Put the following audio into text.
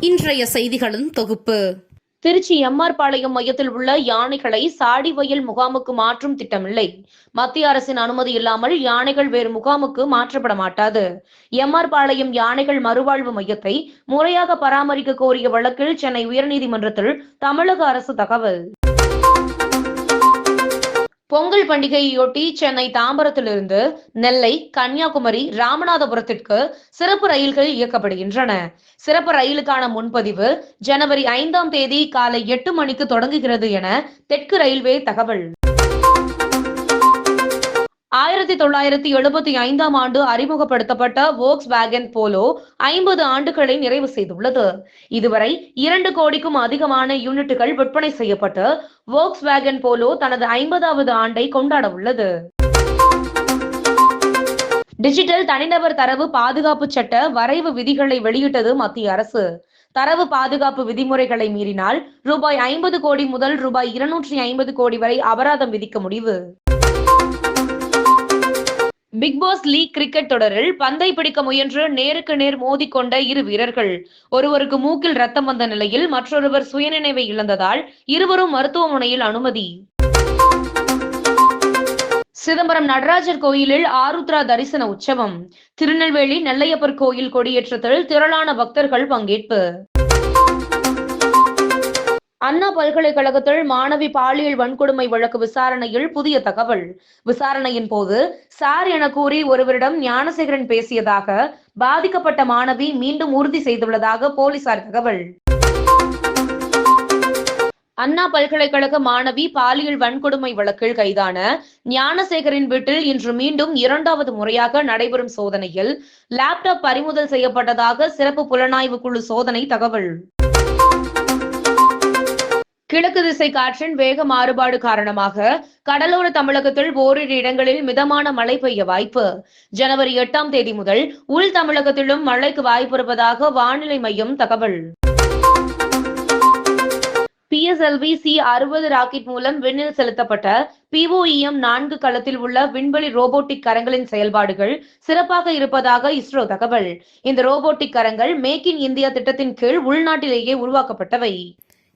இன்றைய செய்திகளின் தொகுப்பு. திருச்சி எம்ஆர் பாளையம் மையத்தில் உள்ள யானைகளை சாடி வயல் முகாமுக்கு மாற்றும் திட்டமில்லை. மத்திய அரசின் அனுமதி இல்லாமல் யானைகள் வேறு முகாமுக்கு மாற்றப்பட மாட்டாது. எம்ஆர் பாளையம் யானைகள் மறுவாழ்வு மையத்தை முறையாக பராமரிக்க கோரிய வழக்கில் சென்னை உயர்நீதிமன்றத்தில் தமிழக அரசு தகவல். பொங்கல் பண்டிகையொட்டி சென்னை தாம்பரத்திலிருந்து நெல்லை கன்னியாகுமரி ராமநாதபுரத்திற்கு சிறப்பு ரயில்கள் இயக்கப்படுகின்றன. சிறப்பு ரயிலுக்கான முன்பதிவு ஜனவரி ஐந்தாம் தேதி காலை எட்டு மணிக்கு தொடங்குகிறது என தெற்கு ரயில்வே தகவல். ஆயிரத்தி தொள்ளாயிரத்தி எழுபத்தி ஐந்தாம் ஆண்டு அறிமுகப்படுத்தப்பட்ட வோக்ஸ் வேகன் போலோ ஐம்பது ஆண்டுகளை நிறைவு செய்துள்ளது. இதுவரை இரண்டு கோடிக்கும் அதிகமான யூனிட்டுகள் விற்பனை செய்யப்பட்டு வோக்ஸ் வேகன் போலோ தனது ஐம்பதாவது ஆண்டை கொண்டாட உள்ளது டிஜிட்டல் தனிநபர் தரவு பாதுகாப்பு சட்ட வரைவு விதிகளை வெளியிட்டது மத்திய அரசு. தரவு பாதுகாப்பு விதிமுறைகளை மீறினால் ரூபாய் ஐம்பது கோடி முதல் ரூபாய் இருநூற்றி ஐம்பது கோடி வரை அபராதம் விதிக்க முடிவு. பிக் பாஸ் லீக் கிரிக்கெட் தொடரில் பந்தை பிடிக்க முயன்று நேருக்கு நேர் மோதிக்கொண்ட இரு வீரர்கள். ஒருவருக்கு மூக்கில் ரத்தம் வந்த நிலையில் மற்றொருவர் சுயநினைவை இழந்ததால் இருவரும் மருத்துவமனையில் அனுமதி. சிதம்பரம் நடராஜர் கோயிலில் ஆருத்ரா தரிசன உற்சவம். திருநெல்வேலி நெல்லையப்பர் கோயில் கொடியேற்றத்தில் திரளான பக்தர்கள் பங்கேற்பு. அண்ணா பல்கலைக்கழகத்தில் மாணவி பாலியல் வன்கொடுமை வழக்கு விசாரணையில் புதிய தகவல். விசாரணையின் போது சார் என கூறி ஒருவரிடம் ஞானசேகரன் பேசியதாக பாதிக்கப்பட்ட மாணவி மீண்டும் உறுதி செய்துள்ளதாக போலீசார் தகவல். அண்ணா பல்கலைக்கழக மாணவி பாலியல் வன்கொடுமை வழக்கில் கைதான ஞானசேகரின் வீட்டில் இன்று மீண்டும் இரண்டாவது முறையாக நடைபெறும் சோதனையில் லேப்டாப் பறிமுதல் செய்யப்பட்டதாக சிறப்பு புலனாய்வு குழு சோதனை தகவல். கிழக்கு திசை காற்றின் வேக மாறுபாடு காரணமாக கடலோர தமிழகத்தில் ஓரிரு இடங்களில் மிதமான மழை பெய்ய வாய்ப்பு. ஜனவரி எட்டாம் தேதி முதல் உள் தமிழகத்திலும் மழைக்கு வாய்ப்பு இருப்பதாக வானிலை மையம் தகவல். பிஎஸ்எல்வி சி அறுபது ராக்கெட் மூலம் விண்ணில் செலுத்தப்பட்ட பிஓஇஎம் நான்கு களத்தில் உள்ள விண்வெளி ரோபோட்டிக் கரங்களின் செயல்பாடுகள் சிறப்பாக இருப்பதாக இஸ்ரோ தகவல். இந்த ரோபோட்டிக் கரங்கள் மேக் இன் இந்தியா திட்டத்தின் கீழ் உள்நாட்டிலேயே உருவாக்கப்பட்டவை.